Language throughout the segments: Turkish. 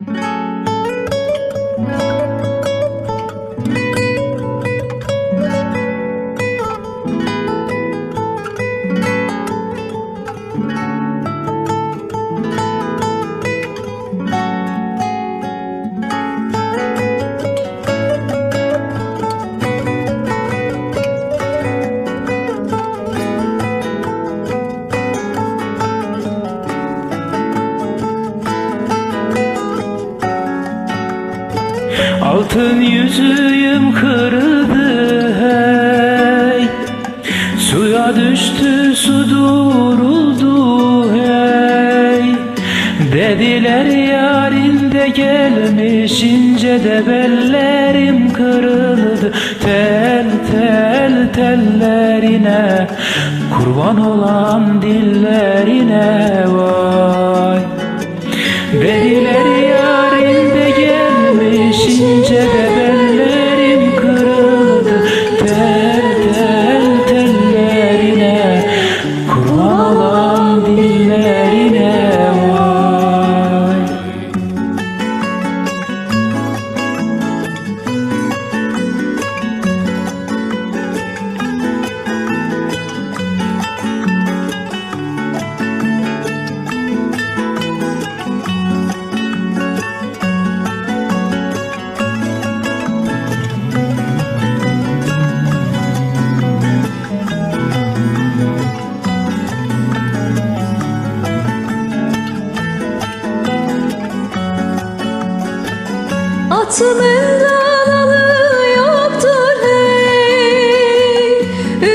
Música Altın yüzüğüm kırıldı hey. Suya düştü su duruldu hey. Dediler yarinde gelmiş ince de bellerim kırıldı. Tel tel tellerine kurban olan dillerine vay Atımın dalalı yoktur hey.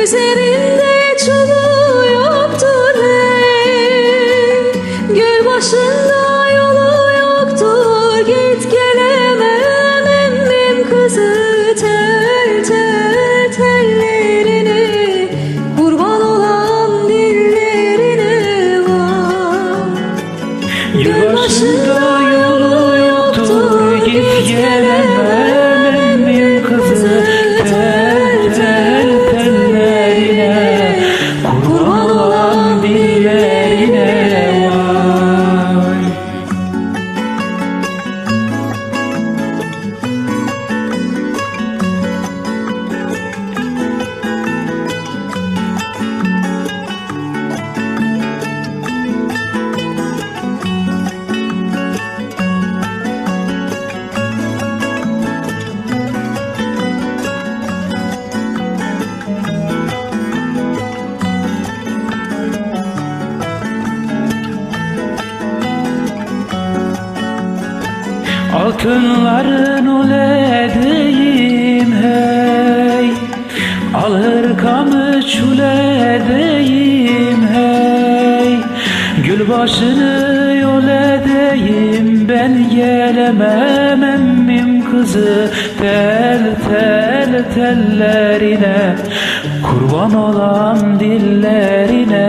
Üzerinde çubuğu yoktur hey. Göl başında yolu yoktur. Git gelemem emmim kızı Tel tel tellerine Kurban olan dillerine var. Yıl başında Altınların uledeyim hey. Alır kamı çuledeyim hey. Gül başını yol edeyim Ben gelemem emmim kızı. Tel tel tellerine Kurban olan dillerine